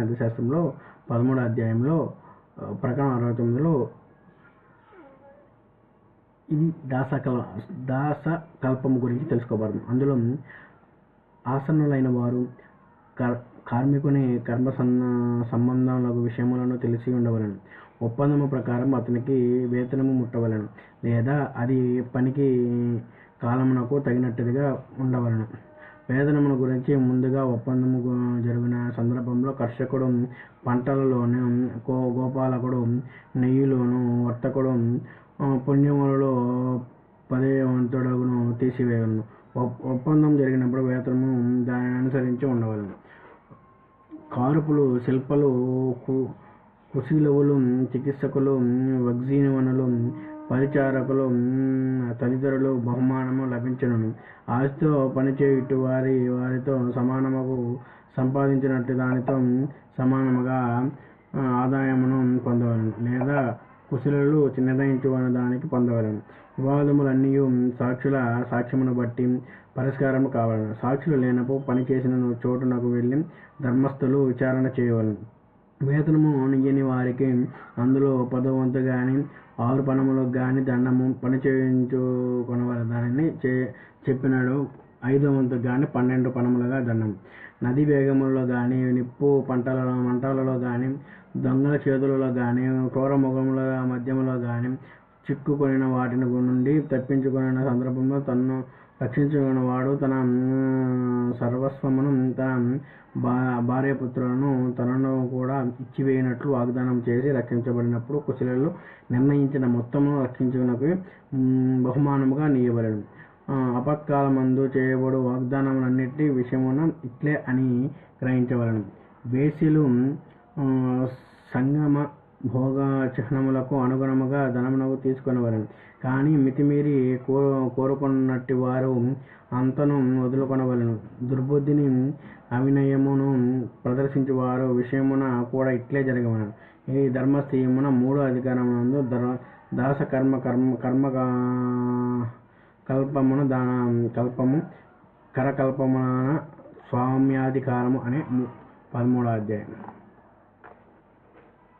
నది శాస్త్రంలో పదమూడు అధ్యాయంలో ఆ, అరవై తొమ్మిదిలో ఇది దాసకల దాస కల్పం గురించి తెలుసుకోబడదు అందులో ఆసన్నులైన వారు కర్- కార్మికుని కర్మ సన్న సంబంధాలకు విషయములను తెలిసి ఉండవలను. ఒప్పందము ప్రకారం అతనికి వేతనము ముట్టవలను లేదా అది పనికి కాలమునకు తగినట్టుగా ఉండవలను. వేతనమును గురించి ముందుగా ఒప్పందము జరిగిన సందర్భంలో కర్షకుడు పంటలలోను గో గోపాలకుడు నెయ్యిలోను వర్తకుడు పుణ్యములలో పదేవంతుడును తీసివేయలను ఒప్పందం జరిగినప్పుడు వేతనము దానిని అనుసరించి ఉండవలను. కారుపులు శిల్పలు కు- కుశీలవులు చికిత్సకులు వగ్జీవనులు పరిచారకులు తదితరులు బహుమానము లభించను ఆస్తితో పనిచేయుట వారి వారితో సమానముకు సంపాదించినట్టు దానితో సమానముగా ఆదాయమును పొందవలను. లేదా కుశలులు నిర్ణయించుకున్న దానికి పొందవలను. వివాదములన్నీ సాక్షుల సాక్ష్యమును బట్టి పరిష్కారం కావాలను. సాక్షులు లేనప్పుడు పని చేసిన చోటునకు వెళ్ళి ధర్మస్థులు విచారణ చేయవలను. వేతనము నియని వారికి అందులో పదవంతు కానీ ఆరు పనములకు కానీ దండము పని చేయించుకొనవల దానిని చే చెప్పినాడు. ఐదో వంతు కానీ పన్నెండు పనములుగా దండం నది వేగములలో కానీ నిప్పు పంటలలో మంటలలో కానీ దొంగల చేతులలో కానీ క్రూర ముఖముల మధ్యములో కానీ చిక్కుకొనిన వాటిని నుండి తప్పించుకొనిన సందర్భంలో తన్ను రక్షించుకున్న వాడు తన సర్వస్వమును తన భా భార్యపుత్రులను తనను కూడా ఇచ్చివేయనట్లు వాగ్దానం చేసి రక్షించబడినప్పుడు కుశలు నిర్ణయించిన మొత్తమును రక్షించుకున్నకు బహుమానముగా నీయబడను అపత్కాలమందు చేయబడు వాగ్దానములన్నిటి విషయమున ఇట్లే అని గ్రహించవలను. వేసిలు సంగమ భోగ చిహ్నములకు అనుగుణముగా ధనమునకు తీసుకొనవలను. కానీ మితిమీరి కో కోరుకున్నట్టి వారు అంతను వదులుకొనవలను. దుర్బుద్ధిని అవినయమును ప్రదర్శించేవారు విషయమున కూడా ఇట్లే జరగవలను. ఈ ధర్మస్థీయమున మూడో అధికారమునందు ధర దాస కర్మ కర్మ కర్మ కల్పమున దాన కల్పము కరకల్పమున స్వామ్యాధికారము అనే పదమూడో అధ్యాయం.